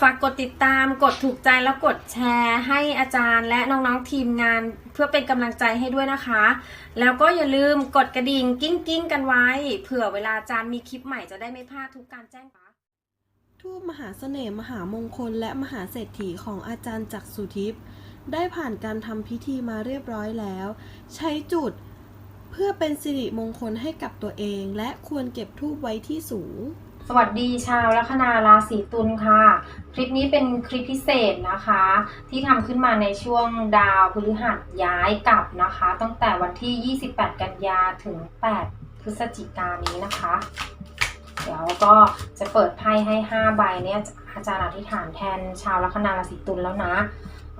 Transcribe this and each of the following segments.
ฝากกดติดตามกดถูกใจแล้วกดแชร์ให้อาจารย์ และน้องๆทีมงานเพื่อเป็นกำลังใจให้ด้วยนะคะ แล้วก็อย่าลืมกดกระดิ่งกิ้งกิ้งๆกันไว้ เผื่อเวลาอาจารย์มีคลิปใหม่จะได้ไม่พลาดทุกการแจ้งทูปมหาเสน่ห์มหามงคลและมหาเศรษฐีของอาจารย์จักรสุทิพย์ได้ผ่านการทำพิธีมาเรียบร้อยแล้ว ใช้จุดเพื่อเป็นสิริมงคลให้กับตัวเอง และควรเก็บทูปไว้ที่สูง สวัสดีชาวลัคนาราศีตุลค่ะ คลิปนี้เป็นคลิปพิเศษนะคะ ที่ทำขึ้นมาในช่วงดาวพฤหัสย้ายกลับนะคะ ตั้งแต่วันที่ 28 กันยาถึง 8 พฤศจิกายนนี้นะคะ เดี๋ยวก็จะเปิดไพ่ให้ 5 ใบเนี่ยอาจารย์อธิษฐานแทนชาวลัคนาราศีตุลแล้วนะ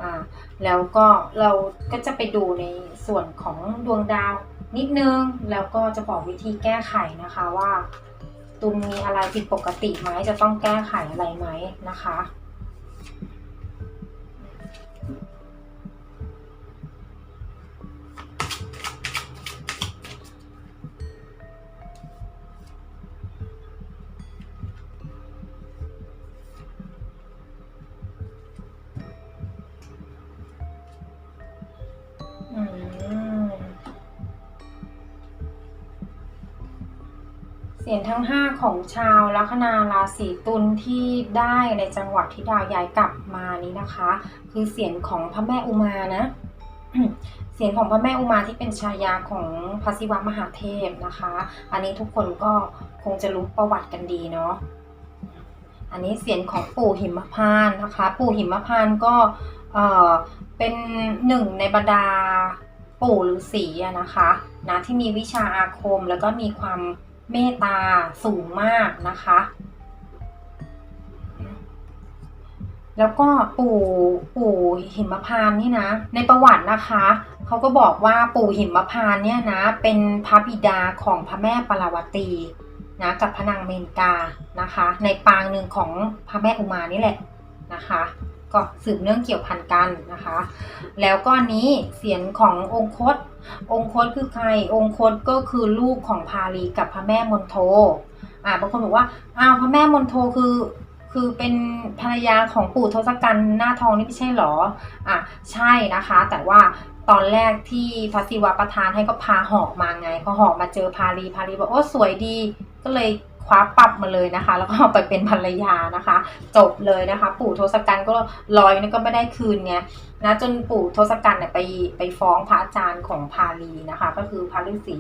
อ่าแล้วก็เราก็จะไปดูในส่วนของดวงดาวนิดนึง แล้วก็จะบอกวิธีแก้ไขนะคะว่า ตุลมีอะไรผิดปกติไหมจะต้องแก้ไขอะไรไหมนะคะ เสียงทั้ง 5 ของชาวลัคนาราศีตุลที่ได้ในจังหวะที่ดาวย้ายกลับมานี้นะคะ คือเสียงของพระแม่อุมานะเสียงของพระแม่อุมาที่เป็นชายาของพระศิวะมหาเทพนะคะ อันนี้ทุกคนก็คงจะรู้ประวัติกันดีเนาะอันนี้เสียงของปู่หิมพานนะคะ ปู่หิมพานก็เออเป็นหนึ่งในบรรดาปู่ฤาษีอนะคะนะที่มีวิชาอาคมแล้วก็มีความ เมตตาสูงมากนะคะ แล้วก็ปู่ปู่หิมพานนี่นะ ในประวัตินะคะเขาก็บอกว่าปู่หิมพานเนี่ยนะ เป็นพระบิดาของพระแม่ปาราวตีนะกับพระนางเมนกานะคะ ในปางหนึ่งของพระแม่อุมานี่แหละนะคะ ก็สืบเนื่องเกี่ยวพันกันนะคะ แล้วก็นนี้เสียงขององคต องคตคือใคร องคตก็คือลูกของพาลีกับพระแม่มนโทอ่าบางคนบอกว่าอ้าวพระแม่มนโทคือคือเป็นภรรยาของปู่ทศกัณฐ์หน้าทองนี่ไม่ใช่หรออะใช่นะคะ แต่ว่าตอนแรกที่พระศิวะประทานให้ก็พาหอกมาไงพอหอกมาเจอพาลีพาลีบอกโอ้สวยดีก็เลย คว้าปรับมาเลยนะคะ แล้วก็เอาไปเป็นภรรยานะคะ จบเลยนะคะ ปู่ทศกัณฐ์ก็ลอยนี่ก็ไม่ได้คืนไงนะจนปู่ทศกัณฐ์เนี่ยไปไปฟ้องพระอาจารย์ของพาลีนะคะ ก็คือพระฤาษี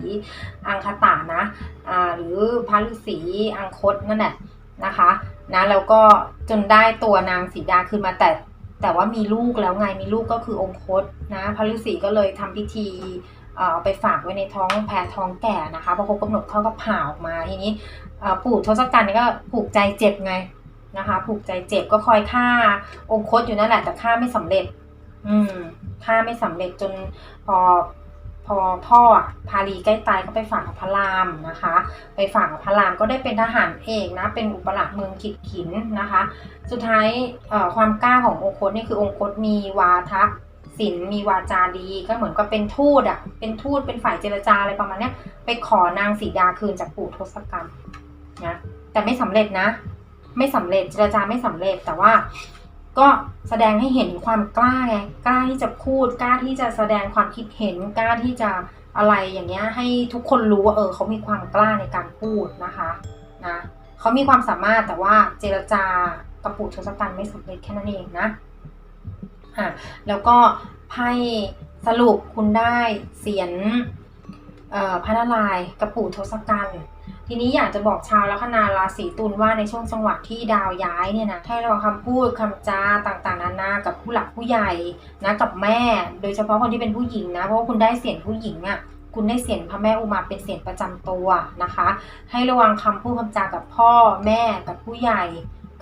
อังคตานะอ่าหรือพระฤาษีอังคตนั่นแหละนะคะนะแล้วก็จนได้ตัวนางสีดาขึ้นมาแต่แต่ว่ามีลูกแล้วไงมีลูกก็คือองคตนะพระฤาษีก็เลยทำพิธี เอาไปฝากไว้ในท้องแพรท้องแก่นะคะพอครบกำหนดเขาก็ผ่าออกมาทีนี้ปู่ทศกัณฐ์นี่ก็ผูกใจเจ็บไงนะคะ ผูกใจเจ็บก็คอยฆ่าองคตอยู่นั่นแหละแต่ฆ่าไม่สำเร็จ อืมฆ่าไม่สำเร็จจนพอพอพ่อพาลีใกล้ตายก็ไปฝากกับพระรามนะคะ ไปฝากกับพระรามก็ได้เป็นทหารเอกนะ เป็นอุปราชเมืองขิดขินนะคะ สุดท้ายความกล้าขององคตนี่คือองคตมีวาท ศิลมีวาจาดีก็เหมือนกับเป็นทูตอะเป็นทูตเป็นฝ่ายเจรจาอะไรประมาณเนี้ยไปขอนางสีดาคืนจากปู่ทศกัณฐ์นะแต่ไม่สำเร็จนะ ไม่สำเร็จเจรจาไม่สำเร็จแต่ว่าก็แสดงให้เห็นความกล้าไงกล้าที่จะพูดกล้าที่จะแสดงความคิดเห็นกล้าที่จะอะไรอย่างเงี้ยให้ทุกคนรู้ว่าเออเขามีความกล้าในการพูดนะคะนะเขามีความสามารถแต่ว่าเจรจากับปู่ทศกัณฐ์ไม่สำเร็จแค่นั้นเองนะ อะแล้วก็ไพ่สรุปคุณได้เสียนพระนารายกับปู่ทศกัณฐ์ทีนี้อยากจะบอกชาวลัคนาราศีตุลว่าในช่วงจังหวะที่ดาวย้ายเนี่ยนะให้ระวังคำพูดคำจาต่างๆนานากับผู้หลักผู้ใหญ่นะกับแม่ โดยเฉพาะคนที่เป็นผู้หญิงนะเพราะว่าคุณได้เสียงผู้หญิงอะ่ะคุณได้เสียงพระแม่อุมาเป็นเสียงประจำตัวนะคะ ให้ระวังคำพูดคำจากับพ่อแม่กับผู้ใหญ่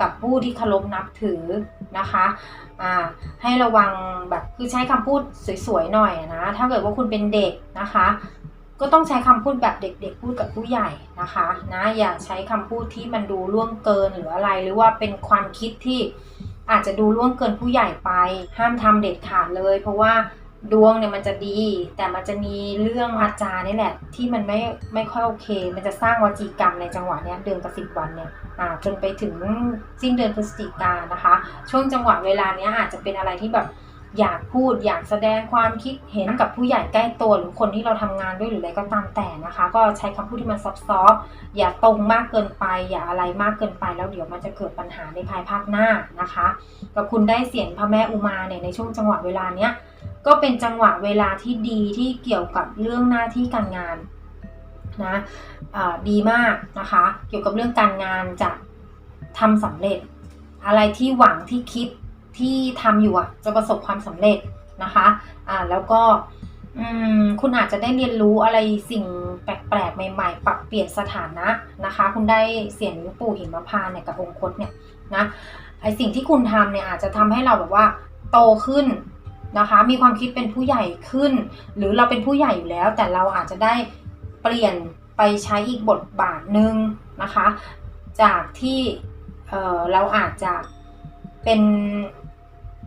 กับผู้ที่เคารพนับถือนะคะอ่าให้ระวังแบบคือใช้คำพูดสวยๆหน่อยนะถ้าเกิดว่าคุณเป็นเด็กนะคะก็ต้องใช้คำพูดแบบเด็กๆพูดกับผู้ใหญ่นะคะนะอย่าใช้คำพูดที่มันดูล่วงเกินหรืออะไรหรือว่าเป็นความคิดที่อาจจะดูล่วงเกินผู้ใหญ่ไป ห้ามทำเด็ดขาดเลย เพราะว่า ดวงเนี่ยมันจะดี แต่มันจะมีเรื่องอาจารย์นี่แหละ ที่มันไม่ไม่ค่อยโอเค มันจะสร้างวจีกรรมในจังหวะเนี้ยเดือนกับสิบวันเนี่ยอ่าจนไปถึงสิ้นเดือนพฤศจิกายนนะคะ ช่วงจังหวะเวลาเนี้ยอาจจะเป็นอะไรที่แบบอยากพูดอยากแสดงความคิดเห็นกับผู้ใหญ่ใกล้ตัวหรือคนที่เราทำงานด้วยหรืออะไรก็ตามแต่นะคะ ก็ใช้คำพูดที่มันซอฟต์ๆอย่าตรงมากเกินไป อย่าอะไรมากเกินไปแล้วเดี๋ยวมันจะเกิดปัญหาในภายภาคหน้านะคะก็คุณได้เสียงพระแม่อุมาเนี่ยในช่วงจังหวะเวลาเนี้ย ก็เป็นจังหวะเวลาที่ดีที่เกี่ยวกับเรื่องหน้าที่การงานนะอ่าดีมากนะคะ เกี่ยวกับเรื่องการงานจะทำสำเร็จ อะไรที่หวังที่คิดที่ทำอยู่อะจะประสบความสำเร็จนะคะอ่าแล้วก็อืมคุณอาจจะได้เรียนรู้อะไรสิ่งแปลกๆใหม่ๆ ปรับเปลี่ยนสถานะนะคะ คุณได้เสียงปู่หิมพานเนี่ยกับองคตเนี่ยนะไอสิ่งที่คุณทำเนี่ยอาจจะทำให้เราแบบว่าโตขึ้น นะคะ มีความคิดเป็นผู้ใหญ่ขึ้น หรือเราเป็นผู้ใหญ่อยู่แล้ว แต่เราอาจจะได้เปลี่ยนไปใช้อีกบทบาทหนึ่งนะคะ จากที่เอ่อเราอาจจะเป็น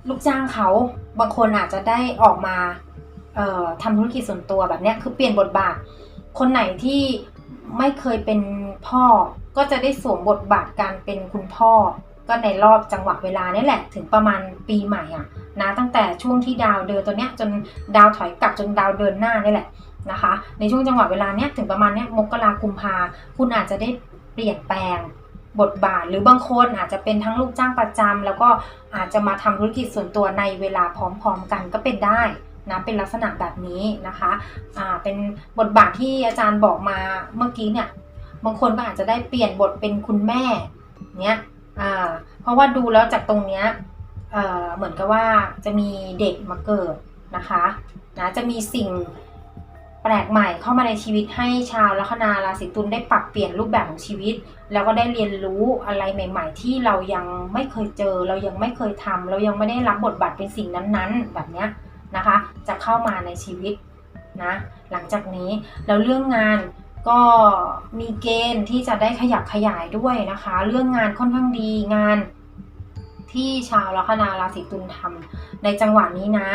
ลูกจ้างเขาบางคนอาจจะได้ออกมาทำธุรกิจส่วนตัวแบบเนี้ยคือเปลี่ยนบทบาท คนไหนที่ไม่เคยเป็นพ่อก็จะได้สวมบทบาทการเป็นคุณพ่อ ก็ในรอบจังหวะเวลานี่แหละ ถึงประมาณปีใหม่อะ นะตั้งแต่ช่วงที่ดาวเดินตัวเนี้ยจนดาวถอยกลับจนดาวเดินหน้านี่แหละนะคะ ในช่วงจังหวะเวลาเนี้ยถึงประมาณเนี้ยมกรากุมภาคุณอาจจะได้เปลี่ยนแปลงบทบาท หรือบางคนอาจจะเป็นทั้งลูกจ้างประจำแล้วก็อาจจะมาทำธุรกิจส่วนตัวในเวลาพร้อมๆกันก็เป็นได้นะเป็นลักษณะแบบนี้นะคะอ่าเป็นบทบาทที่อาจารย์บอกมาเมื่อกี้เนี่ยบางคนก็อาจจะได้เปลี่ยนบทเป็นคุณแม่เนี้ยอ่าเพราะว่าดูแล้วจากตรงเนี้ย เหมือนกับว่าจะมีเด็กมาเกิดนะคะนะจะมีสิ่งแปลกใหม่เข้ามาในชีวิตให้ชาวลัคนาราศีตุลได้ปรับเปลี่ยนรูปแบบของชีวิต แล้วก็ได้เรียนรู้อะไรใหม่ ๆ ที่เรายังไม่เคยเจอ เรายังไม่เคยทำเรายังไม่ได้รับบทบาทเป็นสิ่งนั้นๆ แบบเนี้ยนะคะ จะเข้ามาในชีวิตนะหลังจากนี้แล้วเรื่องงานก็มีเกณฑ์ที่จะได้ขยับขยายด้วยนะคะ เรื่องงานค่อนข้างดีงาน ที่ชาวลัคนาราศีตุลทำในจังหวะนี้นะ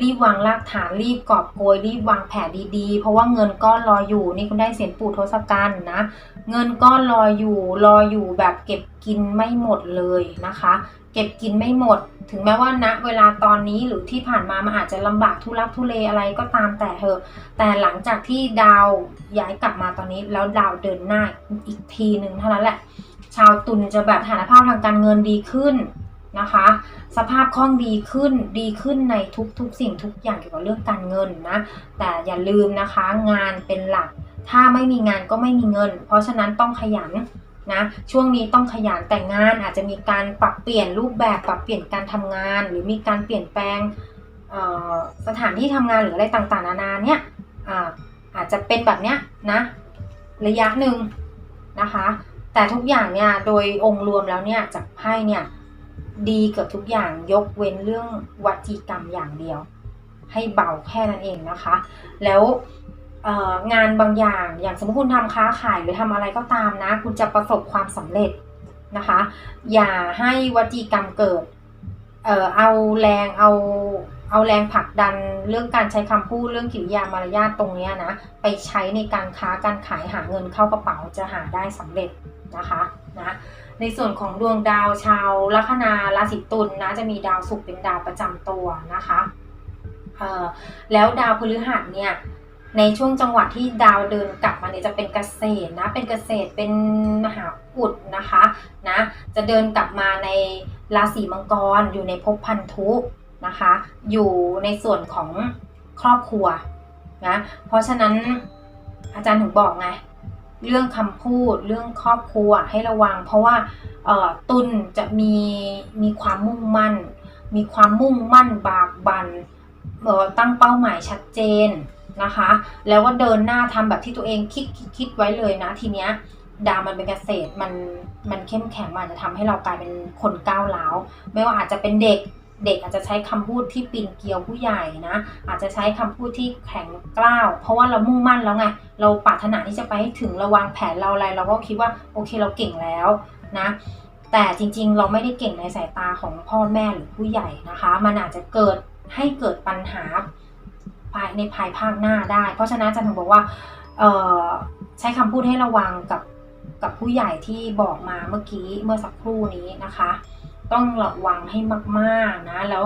รีบวางรากฐานรีบกอบโกย รีบวางแผนดีๆ เพราะว่าเงินก้อนรออยู่นี่คุณได้เสียงปู่ทศกัณฐ์นะ เงินก้อนรออยู่รออยู่แบบเก็บกินไม่หมดเลยนะคะ เก็บกินไม่หมด ถึงแม้ว่าณเวลาตอนนี้หรือที่ผ่านมามันอาจจะลำบากทุลักทุเลอะไรก็ตามแต่เถอะ แต่หลังจากที่ดาวย้ายกลับมาตอนนี้แล้วดาวเดินหน้าอีกทีหนึ่งเท่านั้นแหละ ชาวตุลจะแบบฐานภาพทางการเงินดีขึ้น นะคะ สภาพคล่องดีขึ้นดีขึ้นในทุกๆ สิ่งทุกอย่างเกี่ยวกับเรื่องการเงินนะ แต่อย่าลืมนะคะงานเป็นหลัก ถ้าไม่มีงานก็ไม่มีเงิน เพราะฉะนั้นต้องขยันนะช่วงนี้ต้องขยันแต่งงานอาจจะมีการปรับเปลี่ยนรูปแบบปรับเปลี่ยนการทำงาน หรือมีการเปลี่ยนแปลงสถานที่ทำงานหรืออะไรต่างๆ นานาเนี่ยอาอาจจะเป็นแบบเนี้ยนะระยะหนึ่งนะคะ แต่ทุกอย่างเนี่ยโดยองค์รวมแล้วเนี่ยจากไพ่เนี่ย ดีเกือบทุกอย่างยกเว้นเรื่องวัจีกรรมอย่างเดียว ให้เบาแค่นั้นเองนะคะ แล้วงานบางอย่างอย่างสมมติคุณทำค้าขายหรือทำอะไรก็ตามนะ คุณจะประสบความสำเร็จนะคะ อย่าให้วจีกรรมเกิดเออเอาแรงเอาเอาแรงผลักดันเรื่องการใช้คำพูดเรื่องกิริยามารยาทตรงนี้นะ ไปใช้ในการค้าการขายหาเงินเข้ากระเป๋าจะหาได้สำเร็จนะคะนะ ในส่วนของดวงดาวชาวลัคนาราศีตุลนะจะมีดาวศุกร์เป็นดาวประจำตัวนะคะเออแล้วดาวพฤหัสเนี่ยในช่วงจังหวะที่ดาวเดินกลับมาเนี่ยจะเป็นเกษตรนะเป็นเกษตรเป็นมหาอุดนะคะนะจะเดินกลับมาในราศีมังกรอยู่ในภพพันธุนะคะ อยู่ในส่วนของครอบครัวนะเพราะฉะนั้นอาจารย์ถึงบอกไง เรื่องคำพูดเรื่องครอบครัวให้ระวัง เพราะว่าตุลจะมีมีความมุ่งมั่น มีความมุ่งมั่นบากบันเอ่อตั้งเป้าหมายชัดเจนนะคะ แล้วก็เดินหน้าทำแบบที่ตัวเองคิดคิดคิดไว้เลยนะทีเนี้ยดาวมันเป็นเกษตรมันมันเข้มแข็งมันจะทำให้เรากลายเป็นคนก้าวร้าวไม่ว่าอาจจะเป็นเด็ก เด็กอาจจะใช้คำพูดที่ปีนเกลียวผู้ใหญ่นะ อาจจะใช้คำพูดที่แข็งกร้าว เพราะว่าเรามุ่งมั่นแล้วไง เราปรารถนาที่จะไปให้ถึงเราวางแผนเราอะไร เราก็คิดว่าโอเคเราเก่งแล้วนะ แต่จริงๆ เราไม่ได้เก่งในสายตาของพ่อแม่หรือผู้ใหญ่นะคะ มันอาจจะเกิดให้เกิดปัญหาภายในภายภาคหน้าได้ เพราะฉะนั้นอาจารย์ถึงบอกว่าใช้คำพูดให้ระวังกับกับผู้ใหญ่ที่บอกมาเมื่อกี้เมื่อสักครู่นี้นะคะ ต้องระวังให้มากๆนะ แล้ว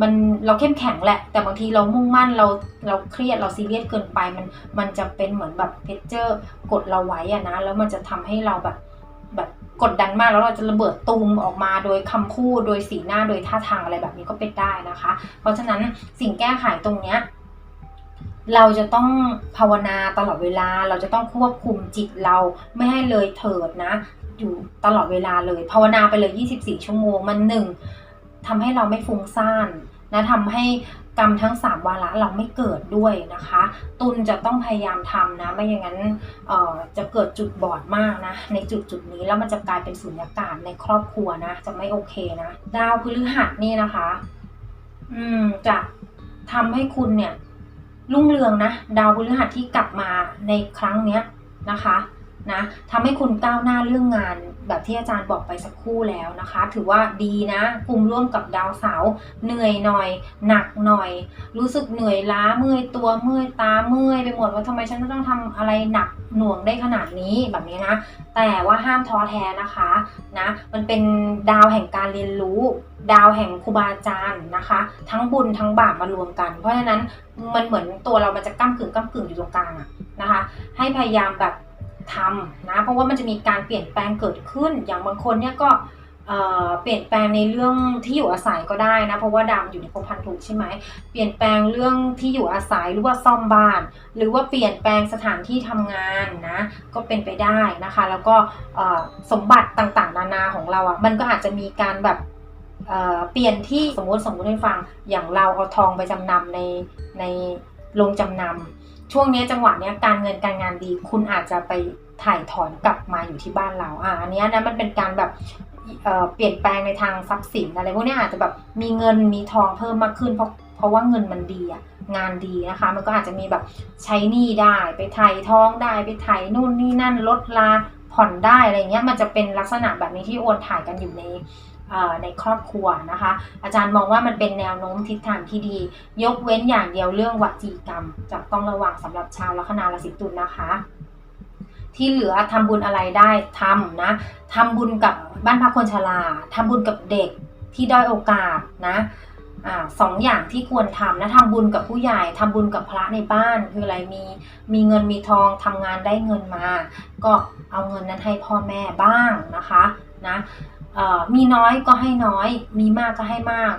มันเราเข้มแข็งแหละ แต่บางทีเรามุ่งมั่นเราเราเครียดเราซีเรียสเกินไปมันมันจะเป็นเหมือนแบบเพชเจอร์กดเราไว้อะนะ แล้วมันจะทำให้เราแบบแบบกดดันมากแล้วเราจะระเบิดตูมออกมาโดยคำพูดโดยสีหน้าโดยท่าทางอะไรแบบนี้ก็เป็นได้นะคะ เพราะฉะนั้นสิ่งแก้ไขตรงเนี้ยเราจะต้องภาวนาตลอดเวลา เราจะต้องควบคุมจิตเราไม่ให้เลยเถิดนะ อยู่ตลอดเวลาเลย ภาวนาไปเลย 24 ชั่วโมง มันหนึ่งทำให้เราไม่ฟุ้งซ่านนะทำให้กรรมทั้ง 3 วาระเราไม่เกิดด้วยนะคะ ตุลจะต้องพยายามทำนะ ไม่อย่างนั้นจะเกิดจุดบอดมากนะ ในจุดจุดนี้แล้วมันจะกลายเป็นสุญญากาศในครอบครัวนะ จะไม่โอเคนะ ดาวพฤหัสนี่นะคะ อืมจะทำให้คุณเนี่ยรุ่งเรืองนะ ดาวพฤหัสที่กลับมาในครั้งเนี้ยนะคะ นะทำให้คุณก้าวหน้าเรื่องงานแบบที่อาจารย์บอกไปสักครู่แล้วนะคะ ถือว่าดีนะกลุ่มร่วมกับดาวเสาเหนื่อยหน่อย หนักหน่อย รู้สึกเหนื่อยล้าเมื่อยตัวเมื่อยตาเมื่อยไปหมดว่าทำไมฉันต้องทำอะไรหนักหน่วงได้ขนาดนี้แบบนี้นะ แต่ว่าห้ามท้อแท้นะคะนะมันเป็นดาวแห่งการเรียนรู้ ดาวแห่งครูบาอาจารย์นะคะ ทั้งบุญทั้งบาปมารวมกัน เพราะฉะนั้นมันเหมือนตัวเรามันจะก้ากึ่งก้ากึ่งอยู่ตรงกลางอะนะคะ ให้พยายามแบบ ทำนะเพราะว่ามันจะมีการเปลี่ยนแปลงเกิดขึ้น อย่างบางคนเนี่ยก็เปลี่ยนแปลงในเรื่องที่อยู่อาศัยก็ได้นะ เพราะว่าดาวมันอยู่ในภพพันธุใช่ไหมเปลี่ยนแปลงเรื่องที่อยู่อาศัยหรือว่าซ่อมบ้าน หรือว่าเปลี่ยนแปลงสถานที่ทำงานนะก็เป็นไปได้นะคะ แล้วก็สมบัติต่างๆ นานาของเราอะ่ะมันก็อาจจะมีการแบบเเปลี่ยนที่สมมติสมมติให้ฟังอย่างเราเอาทองไปจำนำในในโรงจำนำ ช่วงนี้จังหวะเนี้ยการเงินการงานดี คุณอาจจะไปถ่ายถอนกลับมาอยู่ที่บ้านเราอะอันนี้นะมันเป็นการแบบเเปลี่ยนแปลงในทางทรัพย์สินอะไรพวกนี้อาจจะแบบมีเงินมีทองเพิ่มมากขึ้นเพราะเพราะว่าเงินมันดีอะงานดีนะคะ มันก็อาจจะมีแบบใช้หนี้ได้ไปไถ่ทองได้ไปไถ่นู่นนี่นั่นลดลาผ่อนได้อะไรเงี้ยมันจะเป็นลักษณะแบบนี้ที่โอนถ่ายกันอยู่ใน ในครอบครัวนะคะ อาจารย์มองว่ามันเป็นแนวโน้มทิศทางที่ดี ยกเว้นอย่างเดียวเรื่องวจีกรรมจะต้องระวังสำหรับชาวลัคนาราศีตุลนะคะ ที่เหลือทำบุญอะไรได้ทำนะทำบุญกับบ้านพักคนชราทำบุญกับเด็กที่ด้อยโอกาสนะอสองอย่างที่ควรทำนะทำบุญกับผู้ใหญ่ทำบุญกับพระในบ้าน คืออะไรมีมีเงินมีทองทำงานได้เงินมา ก็เอาเงินนั้นให้พ่อแม่บ้างนะคะนะ มีน้อยก็ให้น้อย มีมากก็ให้มาก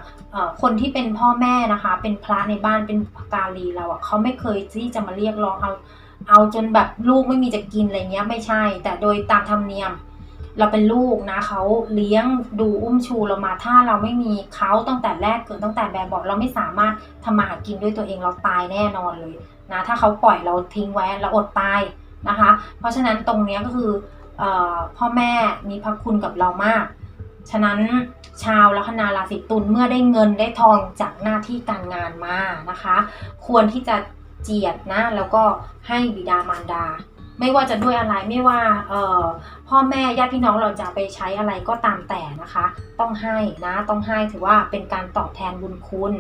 คนที่เป็นพ่อแม่นะคะ เป็นพระในบ้านเป็นกาลีเราอะ่ะเขาไม่เคยที่จะมาเรียกร้องเอาเอาจนแบบลูกไม่มีจะกินอะไรเงี้ยไม่ใช่ แต่โดยตามธรรมเนียม เราเป็นลูกนะเขาเลี้ยงดูอุ้มชูเรามาถ้าเราไม่มีเขาตั้งแต่แรกเกิดตั้งแต่แบบบอกเราไม่สามารถทำมาหากินด้วยตัวเองเราตายแน่นอนเลยนะถ้าเขาปล่อยเราทิ้งไว้เราอดตายนะคะ เพราะฉะนั้นตรงนี้ก็คือออพ่อแม่มีพระคุณกับเรามาก ฉะนั้นชาวลัคนาราศีตุลเมื่อได้เงินได้ทองจากหน้าที่การงานมานะคะ ควรที่จะเจียดนะแล้วก็ให้บิดามารดา ไม่ว่าจะด้วยอะไรไม่ว่าพ่อแม่ญาติพี่น้องเราจะไปใช้อะไรก็ตามแต่นะคะ ต้องให้นะต้องให้ถือว่าเป็นการตอบแทนบุญคุณ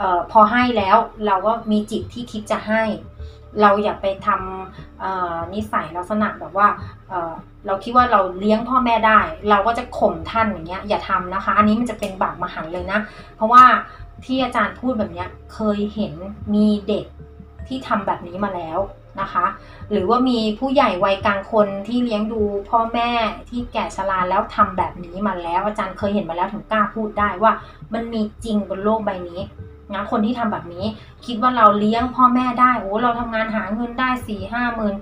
ออพอให้แล้วเราก็มีจิตที่คิดจะให้ เราอย่าไปทำนิสัยลักษณะแบบว่า เราคิดว่าเราเลี้ยงพ่อแม่ได้ เราก็จะข่มท่านอย่างเงี้ยอย่าทำนะคะ อันนี้มันจะเป็นบาปมหันต์เลยนะ เพราะว่าที่อาจารย์พูดแบบเนี้ยเคยเห็นมีเด็กที่ทำแบบนี้มาแล้วนะคะ หรือว่ามีผู้ใหญ่วัยกลางคนที่เลี้ยงดูพ่อแม่ที่แก่ชราแล้วทำแบบนี้มาแล้ว อาจารย์เคยเห็นมาแล้วถึงกล้าพูดได้ว่า มันมีจริงบนโลกใบนี้นะคนที่ทำแบบนี้คิดว่าเราเลี้ยงพ่อแม่ได้โอ้เราทำงานหาเงินได้สี่ห้าหมื่น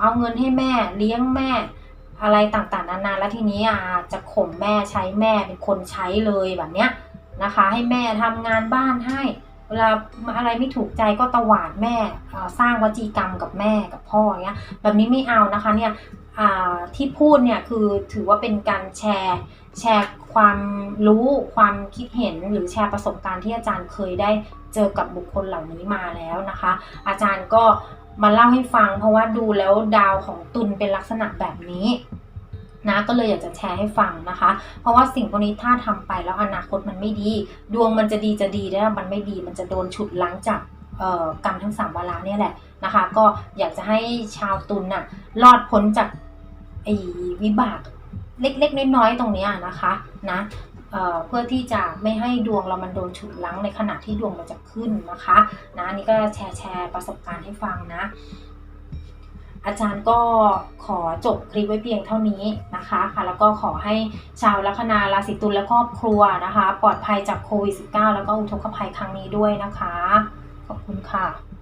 เอาเงินให้แม่เลี้ยงแม่ อะไรต่างๆนานาแล้วทีนี้อาจะข่มแม่ใช้แม่เป็นคนใช้เลยแบบเนี้ยนะคะ ให้แม่ทำงานบ้านให้เวลาอะไรไม่ถูกใจก็ตวาดแม่สร้างวจีกรรมกับแม่กับพ่อเงี้ยแบบนี้ไม่เอานะคะเนี่ยที่พูดเนี่ยคือถือว่าเป็นการแชร์แชร์ความรู้ความคิดเห็นหรือแชร์ประสบการณ์ที่อาจารย์เคยได้เจอกับบุคคลเหล่านี้มาแล้วนะคะ อาจารย์ก็ มาเล่าให้ฟัง เพราะว่าดูแล้วดาวของตุลเป็นลักษณะแบบนี้นะก็เลยอยากจะแชร์ให้ฟังนะคะ เพราะว่าสิ่งพวกนี้ถ้าทำไปแล้วอนาคตมันไม่ดี ดวงมันจะดีจะดีได้มันไม่ดีมันจะโดนฉุดล้างจากกรรมทั้งสามวาระเนี่ยแหละนะคะ ก็อยากจะให้ชาวตุลน่ะรอดพ้นจากไอ้วิบากเล็กๆน้อยๆตรงนี้นะคะนะ เพื่อที่จะไม่ให้ดวงเรามันโดนฉุดลั้งในขณะที่ดวงมันจะขึ้นนะคะนะอันนี่ก็แชร์แชร์ประสบการณ์ให้ฟังนะ อาจารย์ก็ขอจบคลิปไว้เพียงเท่านี้นะคะค่ะแล้วก็ขอให้ชาวลัคนาราศีตุลและครอบครัวนะคะ ปลอดภัยจากโควิด -19 แล้วก็อุทกภัยครั้งนี้ด้วยนะคะ ขอบคุณค่ะ